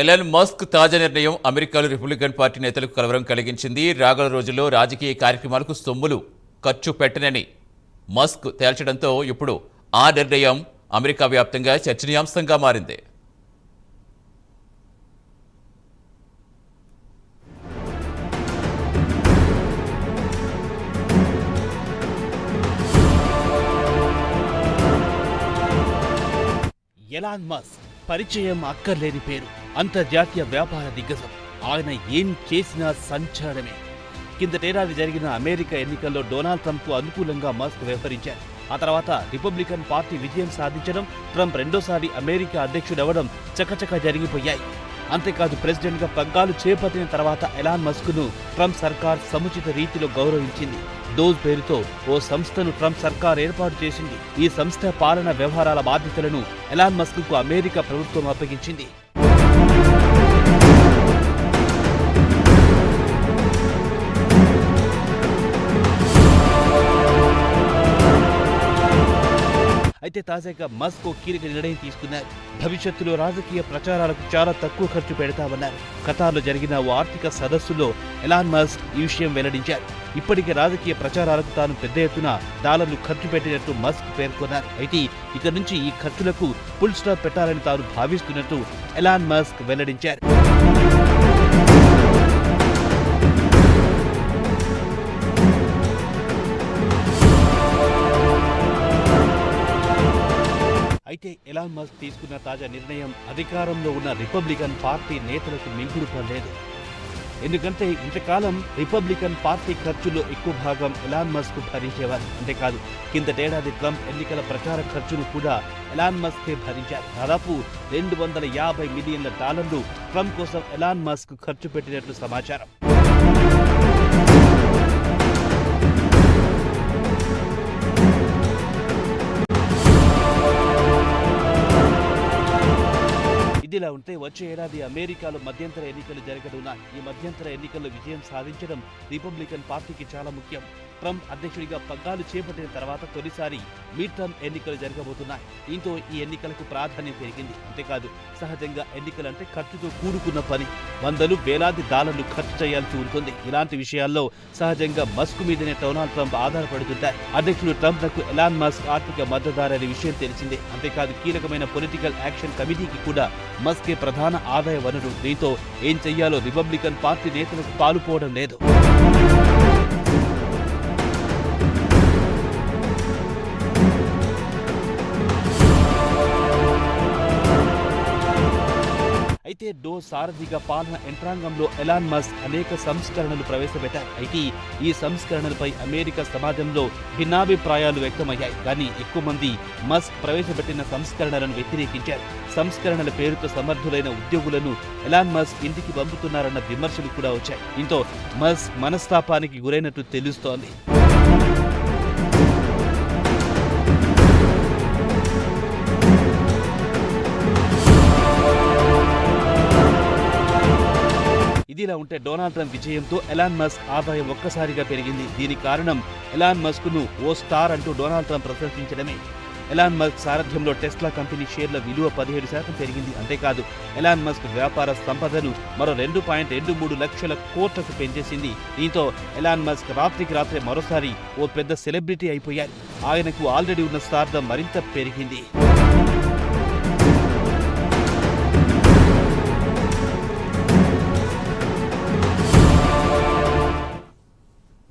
Elon Musk తాజా నిర్ణయం అమెరికాలో రిపబ్లికన్ పార్టీ నేతలకు కలవరం కలిగించింది. రాగల రోజుల్లో రాజకీయ కార్యక్రమాలకు సొమ్ములు ఖర్చు పెట్టనని మస్క్ తేల్చడంతో ఇప్పుడు ఆ నిర్ణయం అమెరికా వ్యాప్తంగా చర్చనీయాంశంగా మారింది. ఎలాన్ మస్క్ పరిచయం అక్కర్లేని పేరు. అంతర్జాతీయ వ్యాపార దిగ్గజం. ఆయన ఏం చేసినా సంచలనమే. కిందటేడాది జరిగిన అమెరికా ఎన్నికల్లో డొనాల్డ్ ట్రంప్కు అనుకూలంగా మస్క్ వ్యవహరించారు. ఆ తర్వాత రిపబ్లికన్ పార్టీ విజయం సాధించడం ట్రంప్ రెండోసారి అమెరికా అధ్యక్షుడవడం చకచక జరిగిపోయాయి. అంతేకాదు ప్రెసిడెంట్గా పగ్గాలు చేపట్టిన తర్వాత ఎలాన్ మస్క్ను ట్రంప్ సర్కార్ సముచిత రీతిలో గౌరవించింది. డోజ్ పేరుతో ఓ సంస్థను ట్రంప్ సర్కార్ ఏర్పాటు చేసింది. ఈ సంస్థ పాలన వ్యవహారాల బాధ్యతలను ఎలాన్ మస్క్కు అమెరికా ప్రభుత్వం అప్పగించింది. అయితే తాజాగా మస్క్ ఓ కీలక నిర్ణయం తీసుకున్నారు. భవిష్యత్తులో రాజకీయ ప్రచారాలకు చాలా తక్కువ ఖర్చు పెడతామన్నారు. ఖతార్లో జరిగిన ఓ ఆర్థిక సదస్సులో ఎలాన్ మస్క్ ఈ విషయం వెల్లడించారు. ఇప్పటికే రాజకీయ ప్రచారాలకు తాను పెద్ద ఎత్తున డాలర్లు ఖర్చు పెట్టినట్టు మస్క్ పేర్కొన్నారు. అయితే ఇక నుంచి ఈ ఖర్చులకు ఫుల్ స్టాప్ పెట్టాలని తాను భావిస్తున్నట్టు ఎలాన్ మస్క్ వెల్లడించారు. అయితే ఎలాన్ మస్క్ తీసుకున్న తాజా నిర్ణయం అధికారంలో ఉన్న రిపబ్లికన్ పార్టీ నేతలకు మింగుడు పడలేదు. ఎందుకంటే ఇంతకాలం రిపబ్లికన్ పార్టీ ఖర్చులో ఎక్కువ భాగం ఎలాన్ మస్క్ భరించేవారు. అంతేకాదు కిందటేడాది ట్రంప్ ఎన్నికల ప్రచార ఖర్చును కూడా ఎలాన్ మస్కే భరించారు. దాదాపు రెండు వందల యాభై మిలియన్ల డాలర్లు ట్రంప్ కోసం ఎలాన్ మస్క్ ఖర్చు పెట్టినట్లు సమాచారం. ఇదిలా ఉంటే వచ్చే ఏడాది అమెరికాలో మధ్యంతర ఎన్నికలు జరగనున్నాయి ఈ మధ్యంతర ఎన్నికల్లో విజయం సాధించడం రిపబ్లికన్ పార్టీకి చాలా ముఖ్యం. ట్రంప్ అధ్యక్షుడిగా పగ్గాలు చేపట్టిన తర్వాత తొలిసారి మిడ్ టర్మ్ ఎన్నికలు జరగబోతున్నాయి. దీంతో ఈ ఎన్నికలకు ప్రాధాన్యం పెరిగింది. అంతేకాదు సహజంగా ఎన్నికలంటే ఖర్చుతో కూడుకున్న పని. వందలు వేలాది డాలర్లు ఖర్చు చేయాల్సి ఉంటుంది. ఇలాంటి విషయాల్లో సహజంగా మస్క్ మీదనే డొనాల్డ్ ట్రంప్ ఆధారపడుతుంటారు అధ్యక్షుడు ట్రంప్ నకు ఎలాన్ మస్క్ ఆర్థిక మద్దతుదారనే విషయం తెలిసిందే. అంతేకాదు కీలకమైన పొలిటికల్ యాక్షన్ కమిటీకి కూడా మస్కే ప్రధాన ఆదాయ వనరు. దీంతో ఏం చెయ్యాలో రిపబ్లికన్ పార్టీ నేతలకు పాలుపోవడం లేదు. అయితే డో సారథిగా పాలన యంత్రాంగంలో ఎలాన్ మస్క్ అనేక సంస్కరణలు ప్రవేశపెట్టారు. అయితే ఈ సంస్కరణలపై అమెరికా సమాజంలో భిన్నాభిప్రాయాలు వ్యక్తమయ్యాయి. కానీ ఎక్కువ మంది మస్క్ ప్రవేశపెట్టిన సంస్కరణలను వ్యతిరేకించారు. సంస్కరణల పేరుతో సమర్థులైన ఉద్యోగులను ఎలాన్ మస్క్ ఇంటికి పంపుతున్నారన్న విమర్శలు కూడా వచ్చాయి. దీంతో మస్క్ మనస్తాపానికి గురైనట్టు తెలుస్తోంది. ఇదిలా ఉంటే డొనాల్డ్ ట్రంప్ విజయంతో ఎలాన్ మస్క్ ఆదాయం ఒక్కసారిగా పెరిగింది. దీనికి కారణం ఎలాన్ మస్క్ను ఓ స్టార్ అంటూ డొనాల్డ్ ట్రంప్ ప్రశంసించడమే. ఎలాన్ మస్క్ సారథ్యంలో టెస్లా కంపెనీ షేర్ల విలువ పదిహేడు శాతం పెరిగింది. అంతేకాదు ఎలాన్ మస్క్ వ్యాపార సంపదను మరో రెండు పాయింట్ రెండు మూడు లక్షల కోట్లకు పెంచేసింది. దీంతో ఎలాన్ మస్క్ రాత్రికి రాత్రే మరోసారి ఓ పెద్ద సెలబ్రిటీ అయిపోయారు. ఆయనకు ఆల్రెడీ ఉన్న స్టార్డం మరింత పెరిగింది.